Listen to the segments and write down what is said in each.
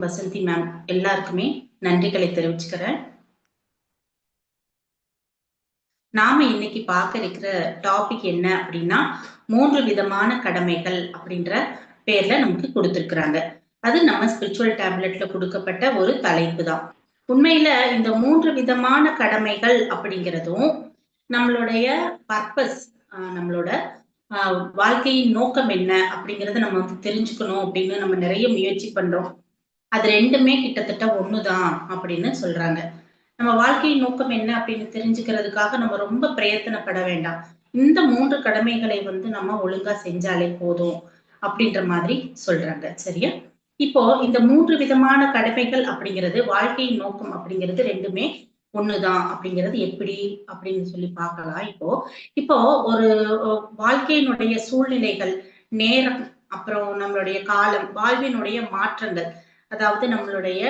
Vasanthi ma'am எல்லாருக்குமே நன்றிகளை தெரிவிச்சுக்கிறேன். நாம இன்னைக்கு பார்க்க இருக்கிற டாபிக் என்ன அப்படின்னா மூன்று விதமான கடமைகள் அப்படின்ற பேர்ல நமக்கு கொடுத்திருக்கிறாங்க. அது நம்ம ஸ்பிரிச்சுவல் டேப்லெட்ல கொடுக்கப்பட்ட ஒரு தலைப்பு தான். உண்மையில இந்த மூன்று விதமான கடமைகள் அப்படிங்கிறதும் நம்மளுடைய பர்பஸ் நம்மளோட ஆஹ் வாழ்க்கையின் நோக்கம் என்ன அப்படிங்கறத நம்ம வந்து தெரிஞ்சுக்கணும் அப்படின்னு நம்ம நிறைய முயற்சி பண்றோம். அது ரெண்டுமே கிட்டத்தட்ட ஒண்ணுதான் அப்படின்னு சொல்றாங்க. நம்ம வாழ்க்கையின் நோக்கம் என்ன அப்படின்னு தெரிஞ்சுக்கிறதுக்காக நம்ம ரொம்ப பிரயத்தனப்பட வேண்டாம். இந்த மூன்று கடமைகளை வந்து நம்ம ஒழுங்கா செஞ்சாலே போதும் அப்படின்ற மாதிரி சொல்றாங்க. சரியா? இப்போ இந்த மூன்று விதமான கடமைகள் அப்படிங்கிறது வாழ்க்கையின் நோக்கம் அப்படிங்கிறது ரெண்டுமே ஒண்ணுதான் அப்படிங்கிறது எப்படி அப்படின்னு சொல்லி பார்க்கலாம். இப்போ இப்போ ஒரு வாழ்க்கையினுடைய சூழ்நிலைகள் நேரம் அப்புறம் நம்மளுடைய காலம் வாழ்வினுடைய மாற்றங்கள் அதாவது நம்மளுடைய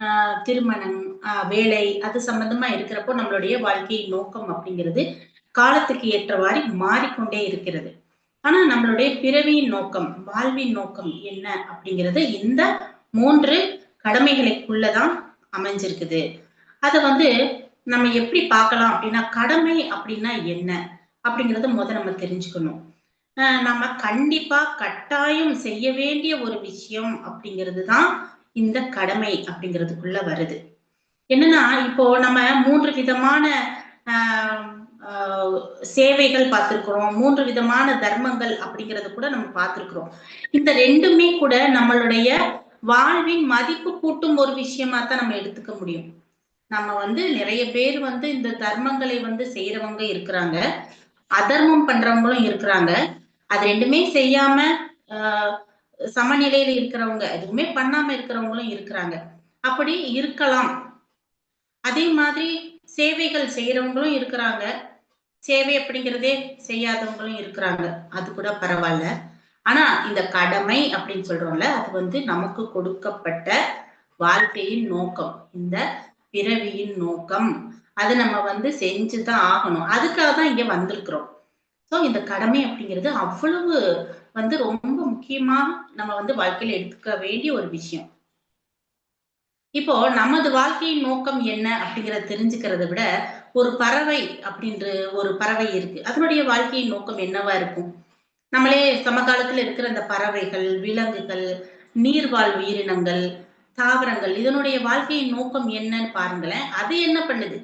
ஆஹ் திருமணம் ஆஹ் வேலை அது சம்பந்தமா இருக்கிறப்போ நம்மளுடைய வாழ்க்கையின் நோக்கம் அப்படிங்கிறது காலத்துக்கு ஏற்றவாறு மாறிக்கொண்டே இருக்கிறது. ஆனா நம்மளுடைய பிறவியின் நோக்கம் வாழ்வின் நோக்கம் என்ன அப்படிங்கிறது இந்த மூன்று கடமைகளுக்குள்ளதான் அமைஞ்சிருக்குது. அதை வந்து நம்ம எப்படி பார்க்கலாம் அப்படின்னா கடமை அப்படின்னா என்ன அப்படிங்கறத முத நம்ம தெரிஞ்சுக்கணும். நம்ம கண்டிப்பா கட்டாயம் செய்ய வேண்டிய ஒரு விஷயம் அப்படிங்கிறது தான் இந்த கடமை அப்படிங்கிறதுக்குள்ள வருது. என்னன்னா இப்போ நம்ம மூன்று விதமான சேவைகள் பார்த்திருக்கிறோம். மூன்று விதமான தர்மங்கள் அப்படிங்கறத கூட நம்ம பார்த்திருக்கிறோம். இந்த ரெண்டுமே கூட நம்மளுடைய வாழ்வின் மதிப்பு கூட்டும் ஒரு விஷயமா தான் நம்ம எடுத்துக்க முடியும். நம்ம வந்து நிறைய பேர் வந்து இந்த தர்மங்களை வந்து செய்யறவங்க இருக்கிறாங்க. அதர்மம் பண்றவங்களும் இருக்கிறாங்க. அது ரெண்டுமே செய்யாம ஆஹ் சமநிலையில இருக்கிறவங்க எதுவுமே பண்ணாம இருக்கிறவங்களும் இருக்கிறாங்க. அப்படி இருக்கலாம். அதே மாதிரி சேவைகள் செய்யறவங்களும் இருக்கிறாங்க. சேவை அப்படிங்கிறதே செய்யாதவங்களும் இருக்கிறாங்க. அது கூட பரவாயில்ல. ஆனா இந்த கடமை அப்படின்னு சொல்றோம்ல அது வந்து நமக்கு கொடுக்கப்பட்ட வாழ்க்கையின் நோக்கம். இந்த பிறவியின் நோக்கம். அதை நம்ம வந்து செஞ்சுதான் ஆகணும். அதுக்காக தான் இங்க வந்திருக்கிறோம். ஸோ இந்த கடமை அப்படிங்கிறது அவ்வளவு வந்து ரொம்ப முக்கியமா நம்ம வந்து வாழ்க்கையில எடுத்துக்க வேண்டிய ஒரு விஷயம். இப்போ நமது வாழ்க்கையின் நோக்கம் என்ன அப்படிங்கிறத தெரிஞ்சுக்கிறத விட ஒரு பறவை அப்படின்ற ஒரு பறவை இருக்கு. அதனுடைய வாழ்க்கையின் நோக்கம் என்னவா இருக்கும்? நம்மளே சமகாலத்துல இருக்கிற அந்த பறவைகள் விலங்குகள் நீர்வாழ் உயிரினங்கள் தாவரங்கள் இதனுடைய வாழ்க்கையின் நோக்கம் என்னன்னு பாருங்களேன். அது என்ன பண்ணுது?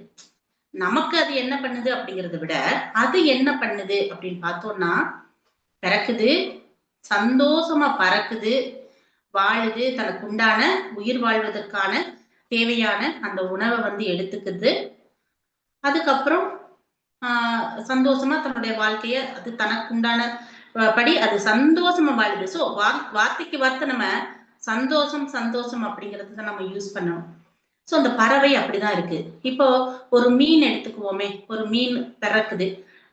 நமக்கு அது என்ன பண்ணுது அப்படிங்கறத விட அது என்ன பண்ணுது அப்படின்னு பார்த்தோம்னா பிறக்குது சந்தோஷமா பறக்குது வாழுது தனக்கு உண்டான உயிர் வாழ்வதற்கான தேவையான அந்த உணவை வந்து எடுத்துக்குது. அதுக்கப்புறம் ஆஹ் சந்தோஷமா தன்னுடைய வாழ்க்கைய அது தனக்கு உண்டான படி அது சந்தோஷமா வாழுது. ஸோ வா வார்த்தைக்கு வார்த்தை நம்ம சந்தோஷம் சந்தோஷம் அப்படிங்கிறது தான் நம்ம யூஸ் பண்ணணும். ஸோ அந்த பறவை அப்படிதான் இருக்கு. இப்போ ஒரு மீன் எடுத்துக்குவோமே ஒரு மீன் பிறக்குது.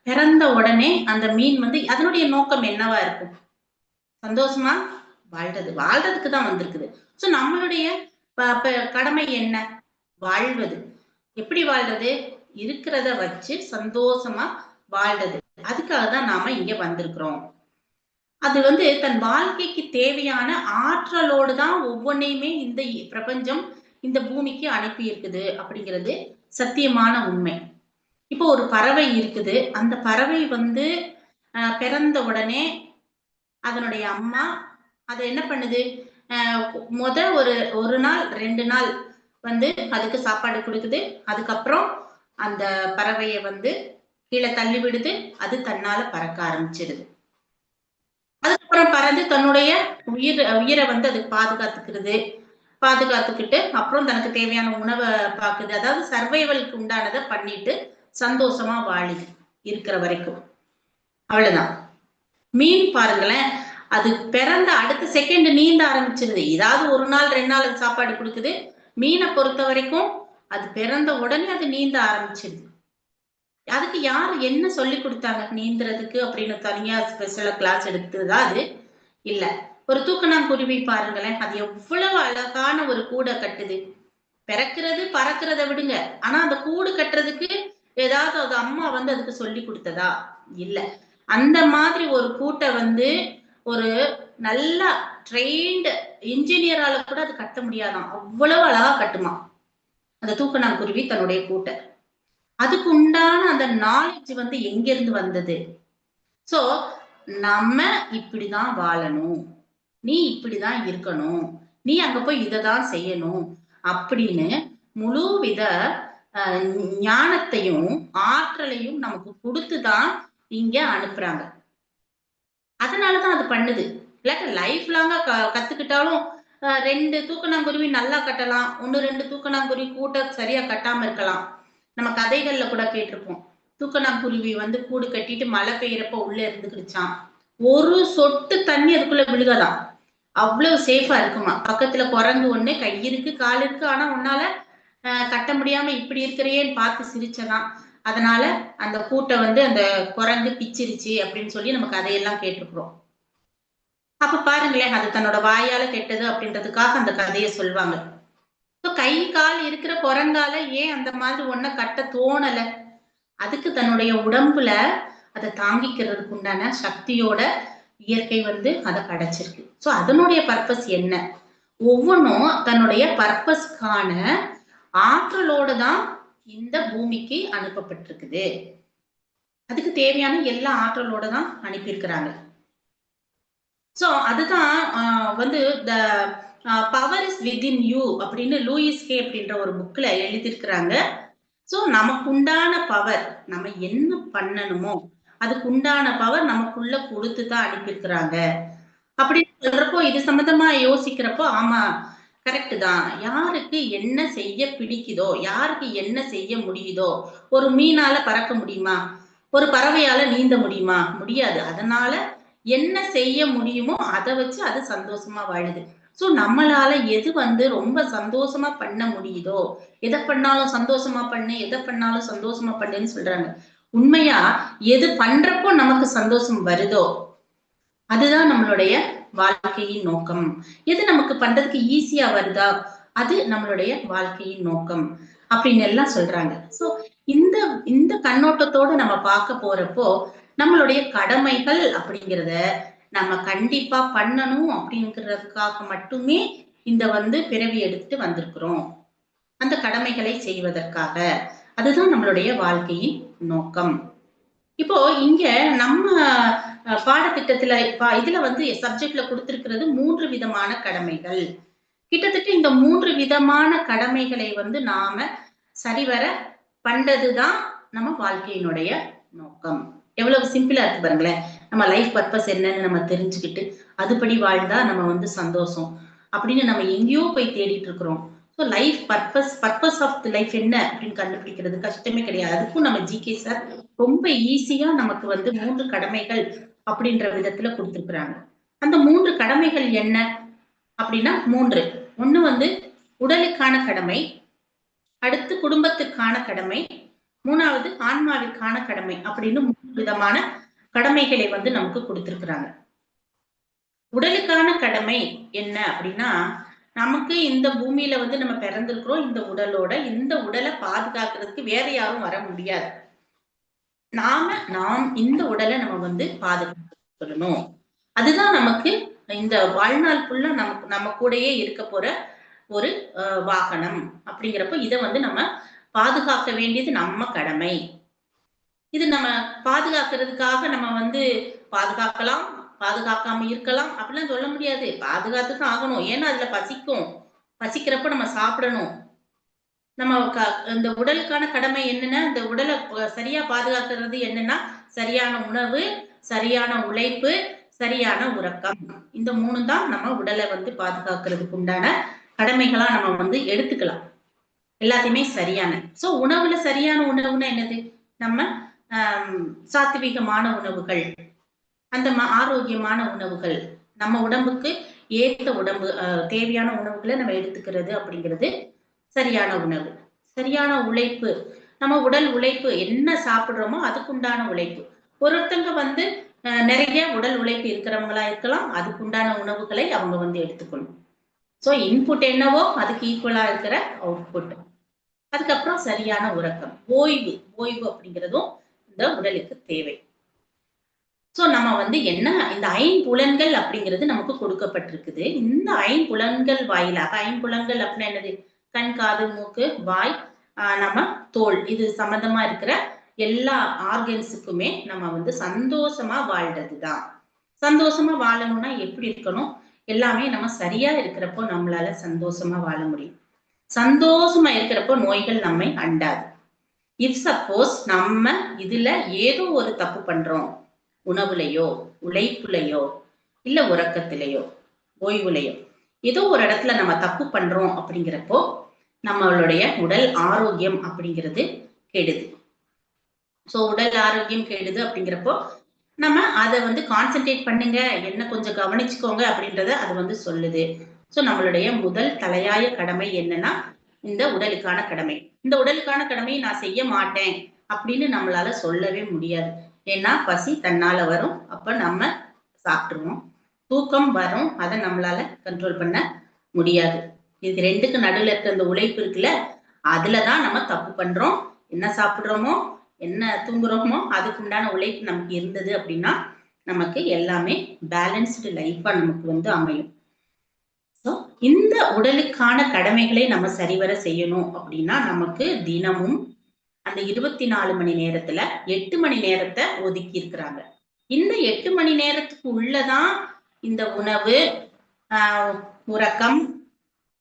பிறந்த உடனே அந்த மீன் வந்து அதனுடைய நோக்கம் என்னவா இருக்கும்? சந்தோஷமா வாழ்றது. வாழ்றதுக்கு தான் வந்திருக்குது. ஸோ நம்மளுடைய கடமை என்ன? வாழ்வது. எப்படி வாழ்றது? இருக்கிறத வச்சு சந்தோஷமா வாழ்றது. அதுக்காக தான் நாம இங்க வந்திருக்கிறோம். அது வந்து தன் வாழ்க்கைக்கு தேவையான ஆற்றலோடு தான் ஒவ்வொன்றையுமே இந்த பிரபஞ்சம் இந்த பூமிக்கு அனுப்பி இருக்குது அப்படிங்கிறது சத்தியமான உண்மை. இப்போ ஒரு பறவை இருக்குது. அந்த பறவை வந்து பிறந்த உடனே அதனுடைய அம்மா அதை என்ன பண்ணுது? முத ஒரு ஒரு நாள் ரெண்டு நாள் வந்து அதுக்கு சாப்பாடு கொடுக்குது. அதுக்கப்புறம் அந்த பறவையை வந்து கீழே தள்ளி விடுது. அது தன்னால பறக்க ஆரம்பிச்சிடுது அதுக்கப்புறம் பறந்து தன்னுடைய உயிர் உயிரை வந்து அதுக்கு பாதுகாத்துக்கிறது. பாதுகாத்துக்கிட்டு அப்புறம் தனக்கு தேவையான உணவை பார்க்குது அதாவது சர்வைவலுக்கு உண்டானதை பண்ணிட்டு சந்தோஷமா வாழுது இருக்கிற வரைக்கும். அவ்வளவுதான். மீன் பாருங்களேன். அது பிறந்த அடுத்த செகண்ட் நீந்த ஆரம்பிச்சிருது. ஏதாவது ஒரு நாள் ரெண்டு நாள் சாப்பாடு கொடுக்குது. மீனை பொறுத்த வரைக்கும் அது பிறந்த உடனே அது நீந்த ஆரம்பிச்சிருது. அதுக்கு யார் என்ன சொல்லி கொடுத்தாங்க? நீந்துறதுக்கு அப்படின்னு தனியா ஸ்பெஷலா கிளாஸ் எடுத்ததா அது? இல்ல. ஒரு தூக்கணாங்குருவி பாருங்களேன். அது எவ்வளவு அழகான ஒரு கூடை கட்டுது. பிறக்கிறது பறக்கிறத விடுங்க. ஆனா அந்த கூடு கட்டுறதுக்கு ஏதாவது அது அம்மா வந்து அதுக்கு சொல்லி கொடுத்ததா? இல்லை. அந்த மாதிரி ஒரு கூட்டை வந்து ஒரு நல்ல ட்ரெயின்டு இன்ஜினியரால கூட அது கட்ட முடியாதாம் அவ்வளவு அழகா கட்டுமா அந்த தூக்கணாங்குருவி தன்னுடைய கூட்டை. அதுக்கு உண்டான அந்த நாலேஜ் வந்து எங்கிருந்து வந்தது? சோ நம்ம இப்படிதான் வாழணும். நீ இப்படிதான் இருக்கணும். நீ அங்க போய் இதை தான் செய்யணும் அப்படின்னு முழு வித ஞானத்தையும் ஆற்றலையும் நமக்கு கொடுத்துதான் இங்க அனுப்புறாங்க. அதனாலதான் அது பண்ணுது. இல்லாட்ட லைஃப் லாங்கா க- கத்துக்கிட்டாலும் ரெண்டு தூக்கணாங்குருவி நல்லா கட்டலாம். ஒன்னு ரெண்டு தூக்கணாங்குருவி கூட்ட சரியா கட்டாம இருக்கலாம். நம்ம கதைகள்ல கூட கேட்டிருப்போம். தூக்கணாங்குருவி வந்து கூடு கட்டிட்டு மழை பெய்யறப்ப உள்ள இருந்துக்கிடுச்சான் ஒரு சொட்டு தண்ணி அதுக்குள்ள விழுகலாம். அவ்வளவு சேஃபா இருக்குமா? பக்கத்துல குரங்கு ஒண்ணு கை இருக்கு கால் இருக்கு ஆனா உன்னால அஹ், கட்ட முடியாம இப்படி இருக்கிறேன்னு பார்த்து சிரிச்சதான். அதனால அந்த கூட்டை வந்து அந்த குரங்கு பிச்சிருச்சு அப்படின்னு சொல்லி நம்ம கதையெல்லாம் கேட்டிருக்கிறோம். அப்ப பாருங்களேன் அது தன்னோட வாயால கெட்டது அப்படின்றதுக்காக அந்த கதையை சொல்லுவாங்க. இப்போ கை கால் இருக்கிற குரங்கால ஏன் அந்த மாதிரி ஒன்ன கட்ட தோணல? அதுக்கு தன்னுடைய உடம்புல அதை தாங்கிக்கிறதுக்கு உண்டான சக்தியோட இயற்கை வந்து அதை படைச்சிருக்கு. ஸோ அதனுடைய பர்பஸ் என்ன? ஒவ்வொன்றும் தன்னுடைய பர்பஸ்க்கான ஆற்றலோட தான் இந்த பூமிக்கு அனுப்பப்பட்டிருக்குது. அதுக்கு தேவையான எல்லா ஆற்றலோட தான் அனுப்பியிருக்கிறாங்க. ஸோ அதுதான் ஆஹ், வந்து the power is within you அப்படின்னு லூயிஸ் கே அப்படின்ற ஒரு புக்ல எழுதியிருக்கிறாங்க. ஸோ நமக்கு உண்டான பவர் நம்ம என்ன பண்ணணுமோ அதுக்கு உண்டான பவர் நமக்குள்ள கொடுத்து தான் அனுப்பியிருக்கிறாங்க. அப்படின்னு சொல்றப்போ இது சம்பந்தமா யோசிக்கிறப்போ ஆமா கரெக்ட் தான். யாருக்கு என்ன செய்ய பிடிக்குதோ யாருக்கு என்ன செய்ய முடியுதோ ஒரு மீனால பறக்க முடியுமா? ஒரு பறவையால நீந்த முடியுமா? முடியாது. அதனால என்ன செய்ய முடியுமோ அதை வச்சு அது சந்தோஷமா வாழுது. ஸோ நம்மளால எது வந்து ரொம்ப சந்தோஷமா பண்ண முடியுதோ எதை பண்ணாலும் சந்தோஷமா பண்ணு எதை பண்ணாலும் சந்தோஷமா பண்ணுன்னு சொல்றாங்க. உண்மையா எது பண்றப்போ நமக்கு சந்தோஷம் வருதோ அதுதான் நம்மளுடைய வாழ்க்கையின் நோக்கம். எது நமக்கு பண்றதுக்கு ஈஸியா வருதா? அது நம்மளுடைய வாழ்க்கையின் நோக்கம். அப்படின்னு எல்லாம் சொல்றாங்க. சோ இந்த இந்த கண்ணோட்டத்தோட நம்ம பார்க்க போறப்போ நம்மளுடைய கடமைகள் அப்படிங்கிறத நம்ம கண்டிப்பா பண்ணணும் அப்படிங்கிறதுக்காக மட்டுமே இந்த வந்து பிறவி எடுத்துட்டு வந்திருக்கிறோம். அந்த கடமைகளை செய்வதற்காக. அதுதான் நம்மளுடைய வாழ்க்கையின் நோக்கம். இப்போ இங்க நம்ம பாடத்திட்டத்துல இதுல வந்து சப்ஜெக்ட்ல கொடுத்திருக்கிறது மூன்று விதமான கடமைகள். கிட்டத்தட்ட இந்த மூன்று விதமான கடமைகளை வந்து நாம சரிவர பண்றதுதான் நம்ம வாழ்க்கையினுடைய நோக்கம். எவ்வளவு சிம்பிளா இருக்கு பாருங்களேன். நம்ம லைஃப் பர்பஸ் என்னன்னு நம்ம தெரிஞ்சுக்கிட்டு அதுபடி வாழ்ந்தா நம்ம வந்து சந்தோஷம். அப்படின்னு நம்ம எங்கேயோ போய் தேடிட்டு இருக்கிறோம். So life purpose purpose of the life என்ன அப்படின்னு கண்டுபிடிக்கிறது கஷ்டமே கிடையாது. அதுக்கும் நம்ம ஜிகே சார் ரொம்ப ஈஸியா நமக்கு வந்து மூன்று கடமைகள் அப்படின்ற விதத்துல கொடுத்துருக்குறாங்க. அந்த மூன்று கடமைகள் என்ன அப்படின்னா மூன்று. ஒண்ணு வந்து உடலுக்கான கடமை அடுத்து குடும்பத்துக்கான கடமை மூணாவது ஆன்மாவிற்கான கடமை அப்படின்னு மூணு விதமான கடமைகளை வந்து நமக்கு கொடுத்திருக்கிறாங்க. உடலுக்கான கடமை என்ன அப்படின்னா நமக்கு இந்த பூமியில வந்து நம்ம பிறந்திருக்கிறோம் இந்த உடலோட இந்த உடலை பாதுகாக்கிறதுக்கு வேற யாரும் வர முடியாது. நாம நாம் இந்த உடலை நம்ம வந்து பாதுகாக்கணும் அதுதான் நமக்கு இந்த வாழ்நாள் ஃபுல்லா நமக்கு நம்ம கூடயே இருக்க போற ஒரு வாகனம். அப்படிங்கிறப்போ இதை வந்து நம்ம பாதுகாக்க வேண்டியது நம்ம கடமை. இது நம்ம பாதுகாக்கிறதுக்காக நம்ம வந்து பாதுகாக்கலாம் பாதுகாக்காம இருக்கலாம். அப்படிலாம் சொல்ல முடியாது. பாதுகாத்து தான் ஆகணும். ஏன்னா அதுல பசிக்கும். பசிக்கிறப்ப நம்ம சாப்பிடணும். நம்ம க- இந்த உடலுக்கான கடமை என்னன்னா இந்த உடலை சரியா பாதுகாக்கிறது என்னன்னா சரியான உணவு சரியான உழைப்பு சரியான உறக்கம். இந்த மூணு தான் நம்ம உடலை வந்து பாதுகாக்கிறதுக்கு உண்டான கடமைகளா நம்ம வந்து எடுத்துக்கலாம். எல்லாத்தையுமே சரியான. சோ உணவுல சரியான உணவுன்னா என்னது? நம்ம ஆம், சாத்விகமான உணவுகள். அந்த ஆரோக்கியமான உணவுகள். நம்ம உடம்புக்கு ஏத்த உடம்பு தேவையான உணவுகளை நம்ம எடுத்துக்கிறது அப்படிங்கிறது சரியான உணவு. சரியான உழைப்பு. நம்ம உடல் உழைப்பு என்ன சாப்பிட்றோமோ அதுக்குண்டான உழைப்பு. ஒருத்தங்க வந்து நிறைய உடல் உழைப்பு இருக்கிறவங்களா இருக்கலாம். அதுக்குண்டான உணவுகளை அவங்க வந்து எடுத்துக்கணும். ஸோ இன்புட் என்னவோ அதுக்கு ஈக்குவலா இருக்கிற அவுட்புட் அதுக்கப்புறம் சரியான உறக்கம். ஓய்வு. ஓய்வு அப்படிங்கிறதும் இந்த உடலுக்கு தேவை. ஸோ நம்ம வந்து என்ன இந்த ஐம்புலன்கள் அப்படிங்கிறது நமக்கு கொடுக்கப்பட்டிருக்குது. இந்த ஐம்புலன்கள் வாயிலாக ஐம்புலன்கள் அப்படின்னா என்னது? கண் காது மூக்கு வாய் நம்ம தோல். இது சம்பந்தமா இருக்கிற எல்லா ஆர்கன்ஸுக்குமே நம்ம வந்து சந்தோஷமா வாழ்றதுதான். சந்தோஷமா வாழணும்னா எப்படி இருக்கணும்? எல்லாமே நம்ம சரியா இருக்கிறப்போ நம்மளால சந்தோஷமா வாழ முடியும். சந்தோஷமா இருக்கிறப்போ நோய்கள் நம்மை அண்டாது. இஃப் சப்போஸ் நம்ம இதுல ஏதோ ஒரு தப்பு பண்றோம். உணவுலையோ உழைப்புலையோ இல்ல உறக்கத்திலேயோ ஓய்வுலையோ ஏதோ ஒரு இடத்துல நம்ம தப்பு பண்றோம் அப்படிங்கிறப்போ நம்மளுடைய உடல் ஆரோக்கியம் அப்படிங்கிறது கெடுது. சோ உடல் ஆரோக்கியம் கெடுது அப்படிங்கிறப்போ நம்ம அதை வந்து கான்சென்ட்ரேட் பண்ணுங்க என்ன கொஞ்சம் கவனிச்சுக்கோங்க அப்படின்றத அது வந்து சொல்லுது. சோ நம்மளுடைய முதல் தலையாய கடமை என்னன்னா இந்த உடலுக்கான கடமை. இந்த உடலுக்கான கடமையை நான் செய்ய மாட்டேன் அப்படின்னு நம்மளால சொல்லவே முடியாது. ஏன்னா பசி தன்னால வரும். அப்ப நம்ம சாப்பிட்டுருவோம். தூக்கம் வரும். அதை நம்மளால கண்ட்ரோல் பண்ண முடியாது. இது ரெண்டுக்கு நடுவில் இருக்க இந்த உழைப்பு இருக்குல்ல அதுலதான் நம்ம தப்பு பண்றோம். என்ன சாப்பிட்றோமோ என்ன தூங்குறோமோ அதுக்கு உண்டான உழைப்பு நமக்கு இருந்தது அப்படின்னா நமக்கு எல்லாமே பேலன்ஸ்டு லைஃபா நமக்கு வந்து அமையும். ஸோ இந்த உடலுக்கான கடமைகளை நம்ம சரிவர செய்யணும் அப்படின்னா நமக்கு தினமும் அந்த இருபத்தி நாலு மணி நேரத்துல எட்டு மணி நேரத்தை ஒதுக்கி இருக்கிறாங்க. இந்த எட்டு மணி நேரத்துக்கு உள்ளதான் இந்த உணவு ஆஹ் உறக்கம்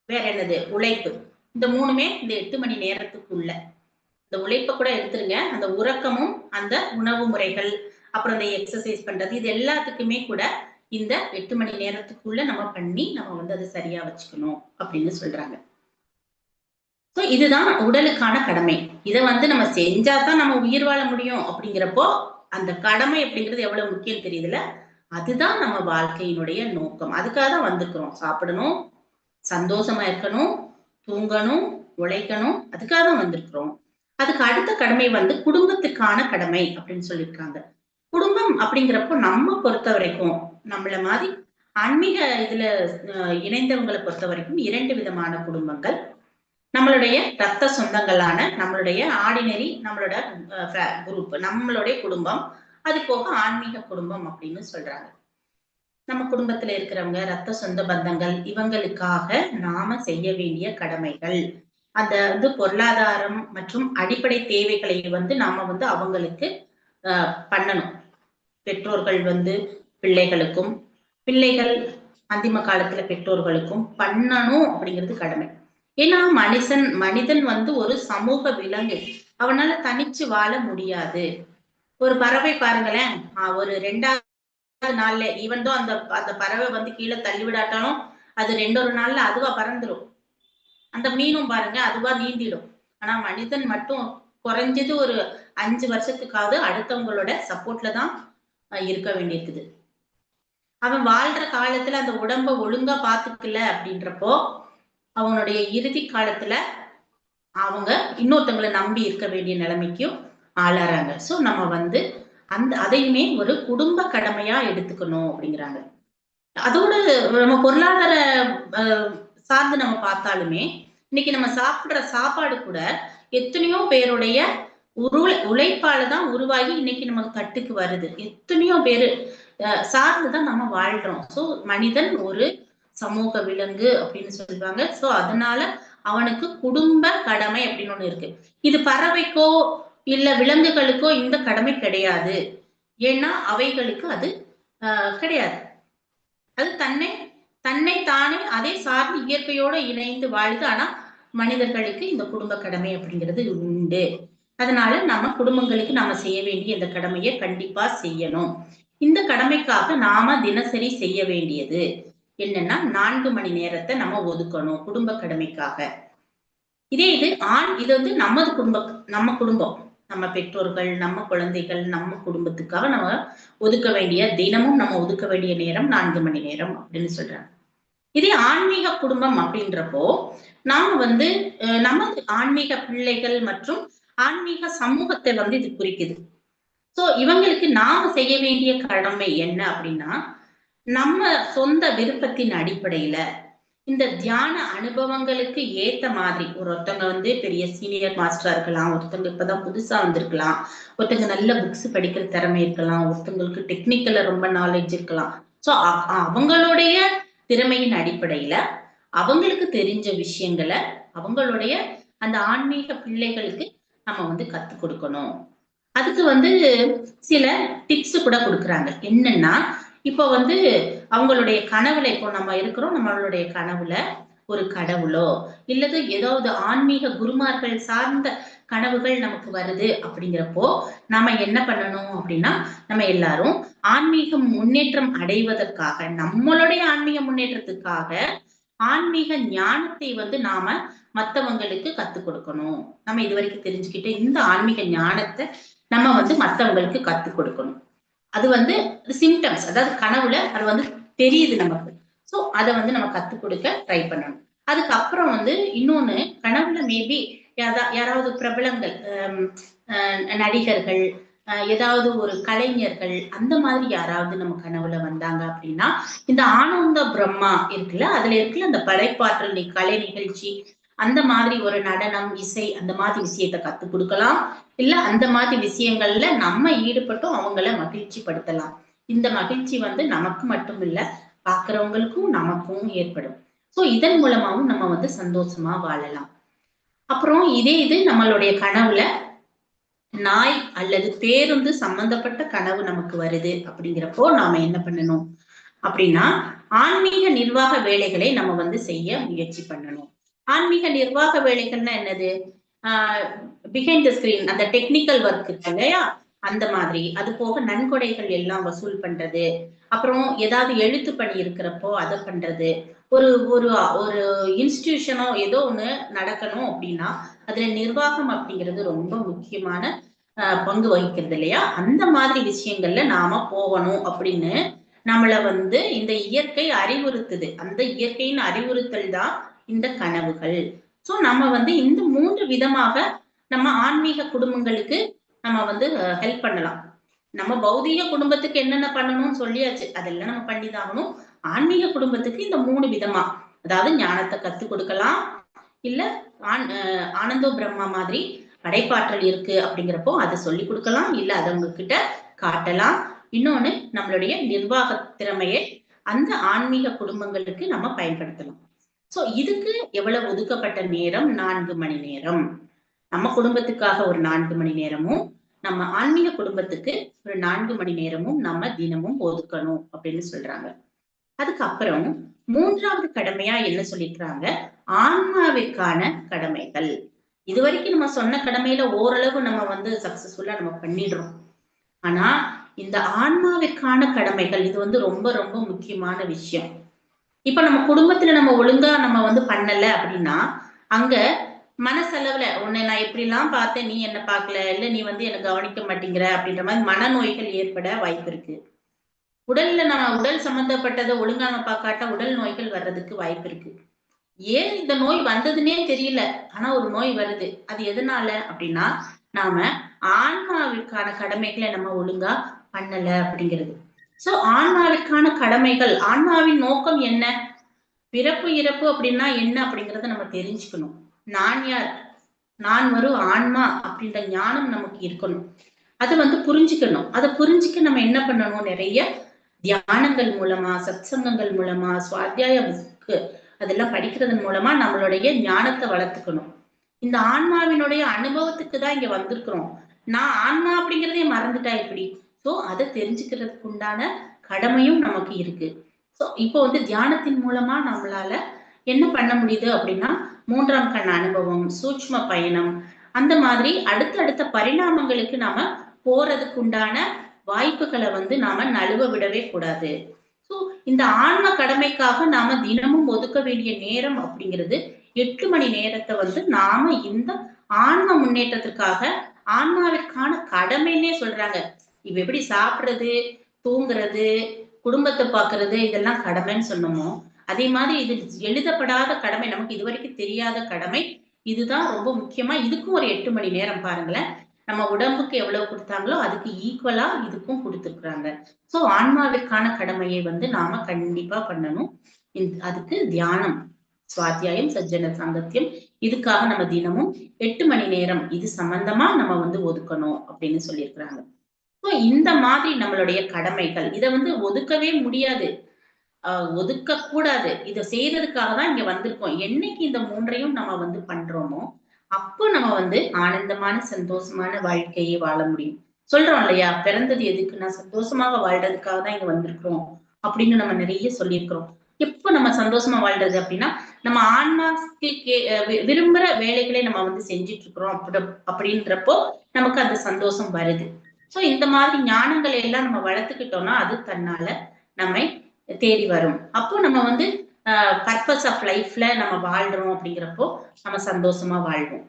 வேற என்னது உழைப்பு. இந்த மூணுமே இந்த எட்டு மணி நேரத்துக்குள்ள. இந்த உழைப்பை கூட எடுத்துருங்க. அந்த உறக்கமும் அந்த உணவு முறைகள் அப்புறம் இந்த எக்ஸசைஸ் பண்றது இது எல்லாத்துக்குமே கூட இந்த எட்டு மணி நேரத்துக்குள்ள நம்ம பண்ணி நம்ம வந்து அதை சரியா வச்சுக்கணும் அப்படின்னு சொல்றாங்க. ஸோ இதுதான் உடலுக்கான கடமை. இதை வந்து நம்ம செஞ்சாதான் நம்ம உயிர் வாழ முடியும் அப்படிங்கிறப்போ அந்த கடமை அப்படிங்கிறது எவ்வளவு முக்கியம் தெரியுதுல அதுதான் நம்ம வாழ்க்கையினுடைய நோக்கம். அதுக்காக தான் வந்திருக்கிறோம். சாப்பிடணும் சந்தோஷமா இருக்கணும் தூங்கணும் உழைக்கணும். அதுக்காக தான் வந்திருக்கிறோம். அதுக்கு அடுத்த கடமை வந்து குடும்பத்துக்கான கடமை அப்படின்னு சொல்லியிருக்காங்க. குடும்பம் அப்படிங்கிறப்போ நம்ம பொறுத்த வரைக்கும் நம்மள மாதிரி ஆன்மீக இதுல இணைந்தவங்களை பொறுத்த வரைக்கும் இரண்டு விதமான குடும்பங்கள். நம்மளுடைய ரத்த சொந்தங்களான நம்மளுடைய ஆர்டினரி நம்மளோட குரூப் நம்மளுடைய குடும்பம். அது போக ஆன்மீக குடும்பம் அப்படின்னு சொல்றாங்க. நம்ம குடும்பத்துல இருக்கிறவங்க ரத்த சொந்த பந்தங்கள் இவங்களுக்காக நாம செய்ய வேண்டிய கடமைகள். அந்த வந்து பொருளாதாரம் மற்றும் அடிப்படை தேவைகளை வந்து நாம வந்து அவங்களுக்கு பண்ணணும். பெற்றோர்கள் வந்து பிள்ளைகளுக்கும் பிள்ளைகள் அந்திம காலத்துல பெற்றோர்களுக்கும் பண்ணணும் அப்படிங்கிறது கடமை. ஏன்னா மனுஷன் மனிதன் வந்து ஒரு சமூக விலங்கு. அவனால தனிச்சு வாழ முடியாது. ஒரு பறவை பாருங்களேன். ஒரு ரெண்டாவது நாள்ல ஈவன் தான் அந்த அந்த பறவை வந்து கீழே தள்ளி விடாட்டாலும் அது ரெண்டொரு நாள்ல அதுவா பறந்துரும். அந்த மீனும் பாருங்க அதுவா நீந்திடும். ஆனா மனிதன் மட்டும் குறைஞ்சது ஒரு அஞ்சு வருஷத்துக்காவது அடுத்தவங்களோட சப்போர்ட்ல தான் இருக்க வேண்டியிருக்குது. அவன் வாழ்ற காலத்துல அந்த உடம்ப ஒழுங்கா பாத்துக்கல அப்படின்றப்போ அவனுடைய இறுதி காலத்துல அவங்க இன்னொருத்தவங்களை நம்பி இருக்க வேண்டிய நிலைமைக்கும் ஆளாறாங்க. சோ நம்ம வந்து அந்த அதையுமே ஒரு குடும்ப கடமையா எடுத்துக்கணும் அப்படிங்கிறாங்க. அதோட நம்ம பொருளாதார சார்ந்து நம்ம பார்த்தாலுமே இன்னைக்கு நம்ம சாப்பிடுற சாப்பாடு கூட எத்தனையோ பேருடைய உரு உழைப்பால தான் உருவாகி இன்னைக்கு நமக்கு தட்டுக்கு வருது. எத்தனையோ பேரு அஹ், சார்ந்துதான் நம்ம வாழ்றோம். சோ மனிதன் ஒரு சமூக விலங்கு அப்படின்னு சொல்லுவாங்க. சோ அதனால அவனுக்கு குடும்ப கடமை அப்படின்னு ஒண்ணு இருக்கு. இது பறவைக்கோ இல்ல விலங்குகளுக்கோ இந்த கடமை கிடையாது. ஏன்னா அவைகளுக்கு அது கிடையாது. அது தன்னை தன்னை தானே அதை சார்ந்து இயற்கையோட இணைந்து வாழுது ஆனா மனிதர்களுக்கு இந்த குடும்ப கடமை அப்படிங்கிறது உண்டு. அதனால நம்ம குடும்பங்களுக்கு நாம செய்ய வேண்டிய இந்த கடமையை கண்டிப்பா செய்யணும். இந்த கடமைக்காக நாம தினசரி செய்ய வேண்டியது. என்னன்னா நான்கு மணி நேரத்தை நம்ம ஒதுக்கணும் குடும்ப கடமைக்காக. இதே இது ஆண் இது வந்து நமது குடும்ப நம்ம குடும்பம். நம்ம பெற்றோர்கள் நம்ம குழந்தைகள் நம்ம குடும்பத்துக்காக நம்ம ஒதுக்க வேண்டிய தினமும் நம்ம ஒதுக்க வேண்டிய நேரம் நான்கு மணி நேரம் அப்படின்னு சொல்றாங்க. இதே ஆன்மீக குடும்பம் அப்படின்றப்போ நாம வந்து அஹ், நமது ஆன்மீக பிள்ளைகள் மற்றும் ஆன்மீக சமூகத்தை வந்து இது குறிக்குது. சோ இவங்களுக்கு நாம செய்ய வேண்டிய கடமை என்ன அப்படின்னா நம்ம சொந்த விருப்பத்தின் அடிப்படையில இந்த தியான அனுபவங்களுக்கு ஏத்த மாதிரி ஒரு ஒருத்தவங்க வந்து பெரிய சீனியர் மாஸ்டரா இருக்கலாம் ஒருத்தவங்க இப்பதான் புதுசா வந்திருக்கலாம் ஒருத்தவங்க நல்ல புக்ஸ் படிக்கிற திறமை இருக்கலாம் ஒருத்தவங்களுக்கு டெக்னிக்கல்ல ரொம்ப நாலேஜ் இருக்கலாம். சோ அவங்களுடைய திறமையின் அடிப்படையில அவங்களுக்கு தெரிஞ்ச விஷயங்களை அவங்களுடைய அந்த ஆன்மீக பிள்ளைகளுக்கு நம்ம வந்து கத்து கொடுக்கணும். அதுக்கு வந்து சில டிப்ஸ் கூட கொடுக்குறாங்க. என்னன்னா இப்போ வந்து அவங்களுடைய கனவுல இப்போ நம்ம இருக்கிறோம் நம்மளுடைய கனவுல ஒரு கடவுளோ இல்லது ஏதாவது ஆன்மீக குருமார்கள் சார்ந்த கனவுகள் நமக்கு வருது அப்படிங்கிறப்போ நாம என்ன பண்ணணும் அப்படின்னா நம்ம எல்லாரும் ஆன்மீக முன்னேற்றம் அடைவதற்காக நம்மளுடைய ஆன்மீக முன்னேற்றத்துக்காக ஆன்மீக ஞானத்தை வந்து நாம மத்தவங்களுக்கு கத்துக் கொடுக்கணும். நம்ம இது வரைக்கும் தெரிஞ்சுக்கிட்டு இந்த ஆன்மீக ஞானத்தை நம்ம வந்து மத்தவங்களுக்கு கத்துக் கொடுக்கணும். அது வந்து சிம்டம்ஸ் அதாவது கனவுல அது வந்து தெரியுது நமக்கு. ஸோ அதை வந்து நம்ம கத்துக் கொடுக்க ட்ரை பண்ணணும். அதுக்கப்புறம் வந்து இன்னொன்னு கனவுல மேபி யாராவது பிரபலங்கள் நடிகர்கள் ஏதாவது ஒரு கலைஞர்கள் அந்த மாதிரி யாராவது நம்ம கனவுல வந்தாங்க அப்படின்னா இந்த ஆனந்த பிரம்மா இருக்குல்ல அதுல இருக்குல்ல அந்த படைப்பாற்றல் கலை நிகழ்ச்சி அந்த மாதிரி ஒரு நடனம் இசை அந்த மாதிரி விஷயத்த கத்து கொடுக்கலாம். இல்ல அந்த மாதிரி விஷயங்கள்ல நம்ம ஈடுபட்டும் அவங்கள மகிழ்ச்சி படுத்தலாம் இந்த மகிழ்ச்சி வந்து நமக்கு மட்டும் இல்ல பாக்குறவங்களுக்கும் நமக்கும் ஏற்படும். சோ இதன் மூலமாவும் நம்ம வந்து சந்தோஷமா வாழலாம். அப்புறம் இதே இது நம்மளுடைய கனவுல நாய் அல்லது பேருந்து சம்பந்தப்பட்ட கனவு நமக்கு வருது அப்படிங்கிறப்போ நாம என்ன பண்ணணும்? அப்படின்னா ஆன்மீக நிர்வாக வேலைகளை நம்ம வந்து செய்ய முயற்சி பண்ணணும். ஆன்மீக நிர்வாக வேலைகள்னா என்னது? ஆஹ் பிஹைண்ட் த ஸ்கிரீன் அந்த டெக்னிக்கல் ஒர்க் இருக்கு இல்லையா? அந்த மாதிரி. அது போக நன்கொடைகள் எல்லாம் வசூல் பண்றது. அப்புறம் ஏதாவது எழுத்து பணி இருக்கிறப்போ அதை பண்றது. ஒரு ஒரு ஒரு இன்ஸ்டிடியூஷனோ ஏதோ ஒண்ணு நடக்கணும் அப்படின்னா அதுல நிர்வாகம் அப்படிங்கிறது ரொம்ப முக்கியமான பங்கு வகிக்கிறது இல்லையா? அந்த மாதிரி விஷயங்கள்ல நாம போகணும் அப்படின்னு நம்மள வந்து இந்த இயற்கை அறிவுறுத்துது. அந்த இயற்கையின் அறிவுறுத்தல் தான் இந்த கனவுகள். சோ நம்ம வந்து இந்த மூன்று விதமாக நம்ம ஆன்மீக குடும்பங்களுக்கு நம்ம வந்து ஹெல்ப் பண்ணலாம். நம்ம பௌதீக குடும்பத்துக்கு என்னென்ன பண்ணணும்னு சொல்லியாச்சு. அதெல்லாம் நம்ம பண்ணிதாகணும். ஆன்மீக குடும்பத்துக்கு இந்த மூணு விதமா. அதாவது ஞானத்தை கத்து கொடுக்கலாம். இல்ல ஆனந்தோ பிரம்மா மாதிரி படைப்பாற்றல் இருக்கு அப்படிங்கிறப்போ அதை சொல்லி கொடுக்கலாம். இல்ல அதை உங்ககிட்ட காட்டலாம். இன்னொன்னு நம்மளுடைய நிர்வாக திறமையை அந்த ஆன்மீக குடும்பங்களுக்கு நம்ம பயன்படுத்தலாம். சோ இதுக்கு எவ்வளவு ஒதுக்கப்பட்ட நேரம்? நான்கு மணி நேரம். நம்ம குடும்பத்துக்காக ஒரு நான்கு மணி நேரமும் நம்ம ஆன்மீக குடும்பத்துக்கு ஒரு நான்கு மணி நேரமும் நம்ம தினமும் ஒதுக்கணும் அப்படின்னு சொல்றாங்க. அதுக்கப்புறம் மூன்றாவது கடமையா என்ன சொல்லிக்கிறாங்க ஆன்மாவிற்கான கடமைகள். இது வரைக்கும் நம்ம சொன்ன கடமையில ஓரளவு நம்ம வந்து சக்சஸ்ஃபுல்லா நம்ம பண்ணிடுறோம். ஆனா இந்த ஆன்மாவிற்கான கடமைகள் இது வந்து ரொம்ப ரொம்ப முக்கியமான விஷயம். இப்ப நம்ம குடும்பத்துல நம்ம ஒழுங்கா நம்ம வந்து பண்ணல அப்படின்னா அங்க மனசளவுல உன்னை நான் எப்படி எல்லாம் பார்த்தேன் நீ என்ன பார்க்கல இல்ல நீ வந்து என்ன கவனிக்க மாட்டேங்கிற அப்படின்ற மாதிரி மனநோய்கள் ஏற்பட வாய்ப்பு இருக்கு. உடல்ல நம்ம உடல் சம்பந்தப்பட்டதை ஒழுங்கா நம்ம பார்க்காட்டா உடல் நோய்கள் வர்றதுக்கு வாய்ப்பு இருக்கு. ஏன் இந்த நோய் வந்ததுன்னே தெரியல ஆனா ஒரு நோய் வருது. அது எதனால அப்படின்னா நாம ஆன்மாவிற்கான கடமைகளை நம்ம ஒழுங்கா பண்ணல அப்படிங்கிறது. சோ ஆன்மாவிற்கான கடமைகள் ஆன்மாவின் நோக்கம் என்ன? பிறப்பு இறப்பு அப்படின்னா என்ன அப்படிங்கறத நம்ம தெரிஞ்சுக்கணும். நான் யார்? நான் வரும் ஆன்மா அப்படின்ற ஞானம் நமக்கு இருக்கணும். அதை வந்து புரிஞ்சுக்கணும். அதை புரிஞ்சுக்க நம்ம என்ன பண்ணணும்? நிறைய தியானங்கள் மூலமா சத்சங்கங்கள் மூலமா சுவாத்தியாய புக்கு அதெல்லாம் படிக்கிறதன் மூலமா நம்மளுடைய ஞானத்தை வளர்த்துக்கணும். இந்த ஆன்மாவினுடைய அனுபவத்துக்கு தான் இங்க வந்திருக்கிறோம். நான் ஆன்மா அப்படிங்கிறதே மறந்துட்டா எப்படி? ஸோ அதை தெரிஞ்சுக்கிறதுக்கு உண்டான கடமையும் நமக்கு இருக்கு. ஸோ இப்போ வந்து தியானத்தின் மூலமா நம்மளால என்ன பண்ண முடியுது அப்படின்னா மூன்றாம் கண் அனுபவம் சூட்ச்ம பயணம் அந்த மாதிரி அடுத்தடுத்த பரிணாமங்களுக்கு நாம போறதுக்கு உண்டான வாய்ப்புகளை வந்து நாம நழுவ விடவே கூடாது. சோ இந்த ஆன்ம கடமைக்காக நாம தினமும் ஒதுக்க வேண்டிய நேரம் அப்படிங்கிறது எட்டு மணி நேரத்தை வந்து நாம இந்த ஆன்ம முன்னேற்றத்திற்காக ஆன்மாவிற்கான கடமைன்னே சொல்றாங்க. இப்ப எப்படி சாப்பிடுறது தூங்குறது குடும்பத்தை பாக்குறது இதெல்லாம் கடமைன்னு சொன்னோமோ அதே மாதிரி இது எழுதப்படாத கடமை நமக்கு இது வரைக்கும் தெரியாத கடமை இதுதான் ரொம்ப முக்கியமா இதுக்கும் ஒரு எட்டு மணி நேரம் பாருங்களேன். நம்ம உடம்புக்கு எவ்வளவு கொடுத்தாங்களோ அதுக்கு ஈக்குவலா இதுக்கும் கொடுத்துருக்குறாங்க. சோ ஆன்மாவிற்கான கடமையை வந்து நாம கண்டிப்பா பண்ணணும். அதுக்கு தியானம் சுவாத்தியாயம் சஜ்ஜன சாங்கத்தியம் இதுக்காக நம்ம தினமும் எட்டு மணி நேரம் இது சம்பந்தமா நம்ம வந்து ஒதுக்கணும் அப்படின்னு சொல்லியிருக்கிறாங்க. இந்த மாதிரி நம்மளுடைய கடமைகள். இதை வந்து ஒதுக்கவே முடியாது. ஆஹ் ஒதுக்க கூடாது இதை செய்யறதுக்காக தான் இங்க வந்திருக்கோம். என்னைக்கு இந்த மூன்றையும் நம்ம வந்து பண்றோமோ அப்போ நம்ம வந்து ஆனந்தமான சந்தோஷமான வாழ்க்கையை வாழ முடியும். சொல்றோம் இல்லையா? பிறந்தது எதுக்குன்னா சந்தோஷமாக வாழ்றதுக்காக தான் இங்க வந்திருக்கிறோம் அப்படின்னு நம்ம நிறைய சொல்லியிருக்கிறோம். எப்போ நம்ம சந்தோஷமா வாழ்றது அப்படின்னா நம்ம ஆன்மாக்கு வி- விரும்புற வேலைகளை நம்ம வந்து செஞ்சுட்டு இருக்கிறோம் அப்படி அப்படின்றப்போ நமக்கு அந்த சந்தோஷம் வருது. சோ இந்த மாதிரி ஞானங்களை எல்லாம் நம்ம வளர்த்துக்கிட்டோம்னா அது தன்னால நம்மை தேடி வரும். அப்போ நம்ம வந்து பர்பஸ் ஆஃப் லைஃப்ல நம்ம வாழ்றோம் அப்படிங்கிறப்போ நம்ம சந்தோஷமா வாழ்வோம்.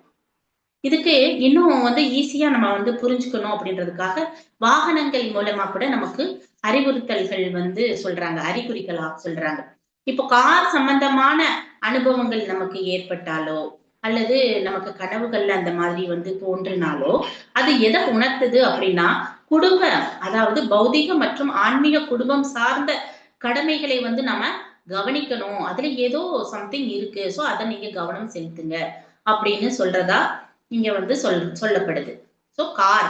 இதுக்கு இன்னும் வந்து ஈஸியா நம்ம வந்து புரிஞ்சுக்கணும் அப்படின்றதுக்காக வாகனங்கள் மூலமா கூட நமக்கு அறிவுறுத்தல்கள் வந்து சொல்றாங்க அறிகுறிகளா சொல்றாங்க. இப்போ கார் சம்பந்தமான அனுபவங்கள் நமக்கு ஏற்பட்டாலோ அல்லது நமக்கு கனவுகள்ல அந்த மாதிரி வந்து தோன்றினாலோ அது எதை உணர்த்துது அப்படின்னா குடும்ப அதாவது பௌதிக மற்றும் ஆன்மீக குடும்பம் சார்ந்த கடமைகளை வந்து நம்ம கவனிக்கணும். அதுல ஏதோ சம்திங் இருக்கு. ஸோ அதை நீங்க கவனம் செலுத்துங்க அப்படின்னு சொல்றதா இங்க வந்து சொல் சொல்லப்படுது. ஸோ கார்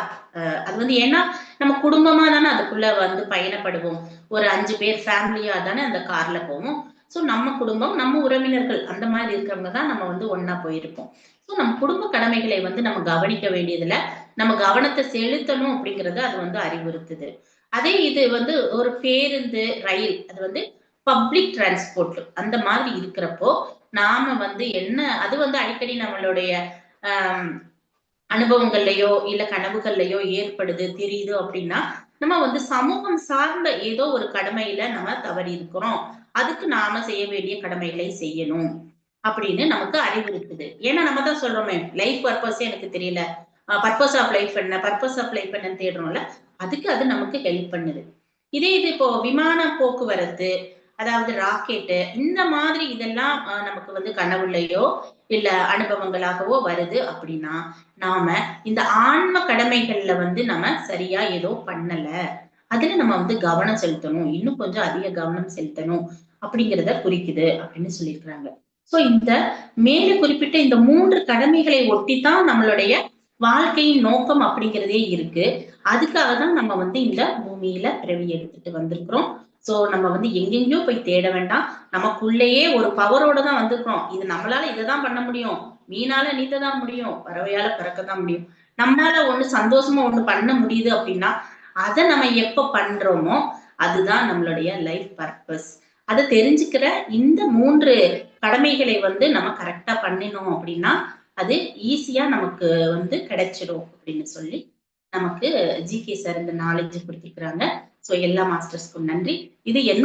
அது வந்து ஏன்னா நம்ம குடும்பமா தானே அதுக்குள்ள வந்து பயணப்படுவோம். ஒரு அஞ்சு பேர் ஃபேமிலியா தானே அந்த கார்ல போவோம். ஸோ நம்ம குடும்பம் நம்ம உறவினர்கள் அந்த மாதிரி இருக்கிறவங்க தான் நம்ம வந்து ஒன்னா போயிருப்போம். ஸோ நம்ம குடும்ப கடமைகளை வந்து நம்ம கவனிக்க வேண்டியதுல நம்ம கவனத்தை செலுத்தணும் அப்படிங்கிறது அது வந்து அறிவுறுத்துது. அதே இது வந்து ஒரு பேருந்து ரயில் அது வந்து பப்ளிக் டிரான்ஸ்போர்ட் அந்த மாதிரி இருக்கிறப்போ நாம வந்து என்ன அது வந்து அடிக்கடி நம்மளுடைய ஆஹ் அனுபவங்கள்லயோ இல்ல கனவுகள்லயோ ஏற்படுது தெரியுது அப்படின்னா நம்ம வந்து சமூகம் சார்ந்த ஏதோ ஒரு கடமையில நம்ம தவறி இருக்கிறோம். அதுக்கு நாம செய்ய வேண்டிய கடமைகளை செய்யணும் அப்படின்னு நமக்கு அறிவுறுத்துது. ஏன்னா நம்ம தான் சொல்றோமே லைஃப் பர்பஸே எனக்கு தெரியல. பர்பஸ் ஆஃப் லைஃப் என்ன பர்பஸ் ஆஃப் லைஃப் என்ன தேடுறோம்ல அதுக்கு அது நமக்கு ஹெல்ப் பண்ணுது. இதே இது இப்போ விமான போக்குவரத்து அதாவது ராக்கெட்டு இந்த மாதிரி இதெல்லாம் ஆஹ் நமக்கு வந்து கனவுலையோ இல்ல அனுபவங்களாகவோ வருது அப்படின்னா நாம இந்த ஆன்ம கடமைகள்ல வந்து நம்ம சரியா ஏதோ பண்ணல. அதுல நம்ம வந்து கவனம் செலுத்தணும். இன்னும் கொஞ்சம் அதிக கவனம் செலுத்தணும் அப்படிங்கிறத குறிக்குது அப்படின்னு சொல்லியிருக்கிறாங்க. சோ இந்த மேல குறிப்பிட்ட இந்த மூன்று கடமைகளை ஒட்டித்தான் நம்மளுடைய வாழ்க்கையின் நோக்கம் அப்படிங்கிறதே இருக்கு. அதுக்காக தான் நம்ம வந்து இந்த பூமியில பிறவி எடுத்துட்டு வந்திருக்கிறோம். சோ நம்ம வந்து எங்கெங்கயோ போய் தேட வேண்டாம். நமக்குள்ளேயே ஒரு பவரோட தான் வந்திருக்கிறோம் இது நம்மளால இதை தான் பண்ண முடியும். மீனால நீத்த தான் முடியும். பறவையால பிறக்க தான் முடியும். நம்மளால ஒண்ணு சந்தோஷமா ஒண்ணு பண்ண முடியுது அப்படின்னா அதை நம்ம எப்ப பண்றோமோ அதுதான் நம்மளுடைய லைஃப் பர்பஸ் அதை தெரிஞ்சுக்கிற இந்த மூன்று கடமைகளை வந்து நம்ம கரெக்டா பண்ணினோம் அப்படின்னா அது ஈஸியா நமக்கு வந்து கிடைச்சிடும் அப்படின்னு சொல்லி நமக்கு ஜிகே சார் இந்த நாலேஜ் கொடுத்திருக்கிறாங்க. சோ எல்லா மாஸ்டர்ஸ்க்கும் நன்றி. இது என்னோட